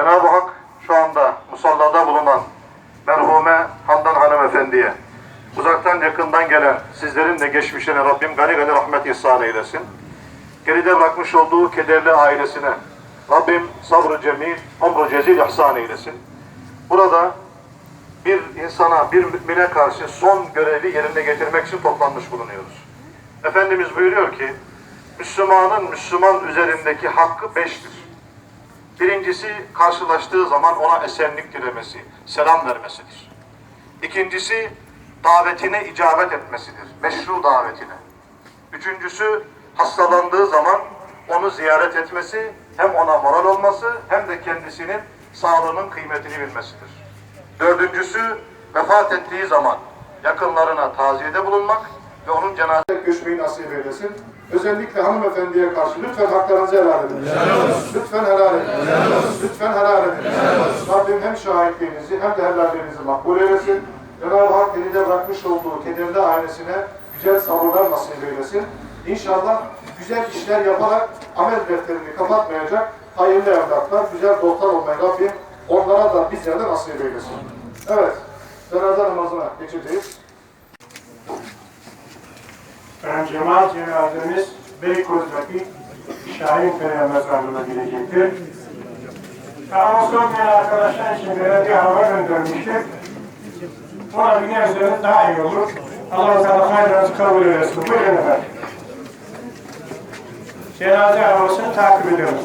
Cenab-ı Hak şu anda musallada bulunan merhume Handan hanımefendiye uzaktan yakından gelen sizlerin de geçmişine Rabbim gani gani rahmet ihsan eylesin. Geride bırakmış olduğu kederli ailesine Rabbim sabrı cemil, umru cezil ihsan eylesin. Burada bir insana, bir mümine karşı son görevi yerine getirmek için toplanmış bulunuyoruz. Efendimiz buyuruyor ki, Müslümanın Müslüman üzerindeki hakkı beştir. Birincisi karşılaştığı zaman ona esenlik dilemesi, selam vermesidir. İkincisi davetine icabet etmesidir, meşru davetine. Üçüncüsü hastalandığı zaman onu ziyaret etmesi, hem ona moral olması hem de kendisinin sağlığının kıymetini bilmesidir. Dördüncüsü vefat ettiği zaman yakınlarına taziyede bulunmak ve onun cenaze göçmeyi nasip eylesin. Özellikle hanımefendiye karşı lütfen haklarınızı helal edin. Lütfen helal edin. Lütfen helal edin. Rabbim hem şahitliğinizi hem de helallerinizi makbul eylesin. Cenab-ı Hak elinde bırakmış olduğu kederli ailesine güzel sabırlar nasip eylesin. İnşallah güzel işler yaparak amel defterini kapatmayacak hayırlı evlatlar, güzel dostlar olmayı Rabbim onlara da bizlere de nasip eylesin. Evet, cenaze namazına geçeceğiz. Cemaat cenazemiz Beykoz'daki Şahin Kaya mezarlığına gidecektir. Anons olmayan arkadaşlar için belediye araba göndermiştir. Ona binerseniz daha iyi olur. Allah Teala hayrınızı kabul eylesin. Buyurun efendim. Cenaze arabasını takip ediyoruz.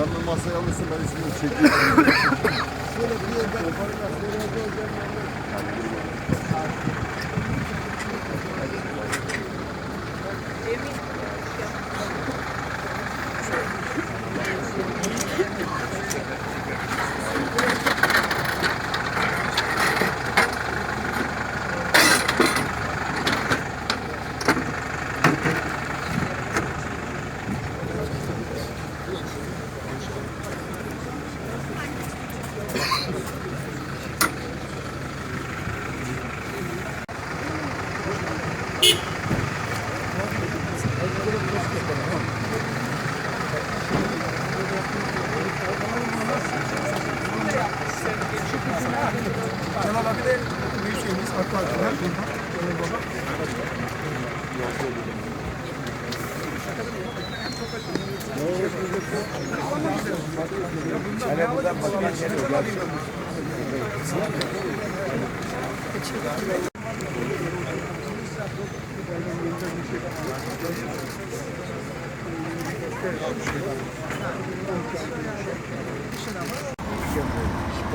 Sen de masaya alırsın ben ismini çekeyim.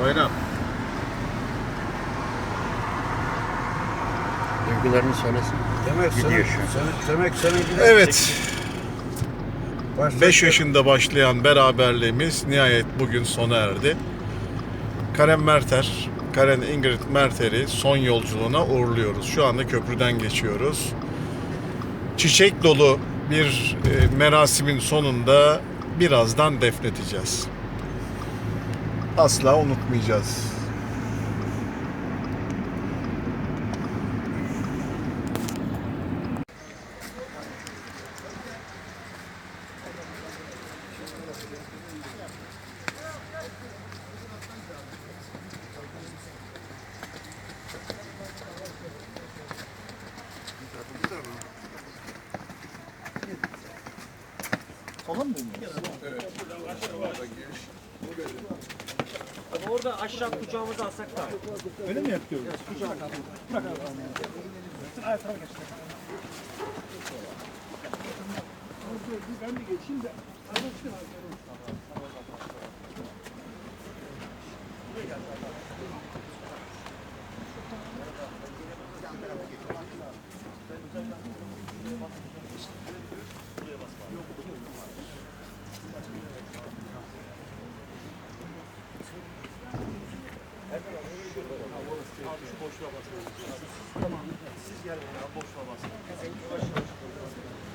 Bayram. Duygularını söylesin. Demek Gidiyor senin, şu an. senin, demek senin gibi Evet. Başta- 5 yaşında başlayan beraberliğimiz nihayet bugün sona erdi. Karen Merter, Karen Ingrid Merter'i son yolculuğuna uğurluyoruz. Şu anda köprüden geçiyoruz. Çiçek dolu bir e, merasimin sonunda birazdan defnedeceğiz. Asla unutmayacağız. Kalın mı? Evet. Abi orada aşağı kucağımıza alsak da. Öyle mi yapıyoruz? Ya, kucağa. Bırak. Ayağa geç. ben de geçeyim de. Boşluğa basın. Tamam. Siz gelin ya boşluğa basın. Yavaş yavaş.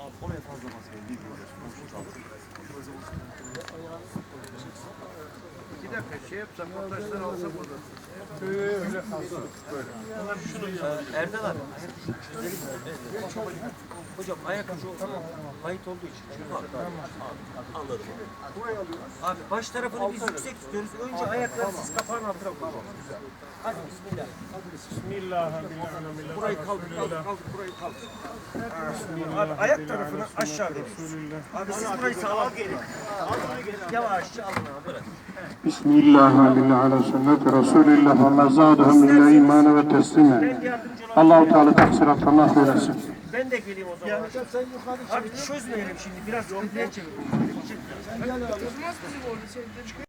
geldi mi hocam? Bir dakika şey yapsam, montajları alsam burada. Erdal abi. Hocam ayak ucu tamam. Kayıt olduğu için. Tamam. Anladım. Abi baş tarafını biz yüksek tutuyoruz. Önce ayakları siz kapağın altına koyun. Hadi bismillah. Bismillahirrahmanirrahim. Burayı kaldır, kaldır, kaldır, burayı kaldır. Abi ayak tarafını aşağı veriyoruz. Abi siz burayı sağlam gelin. Yavaşça alın abi bırak. Bismillah ve ala sünneti Resulillah ve mezadhum ile imana ve teslime. Allah-u Teala tefsirat Allah eylesin. Ben de geleyim o zaman. Abi çözmeyelim şimdi. Biraz kıbleye çevirelim. Çözmez bizim orada.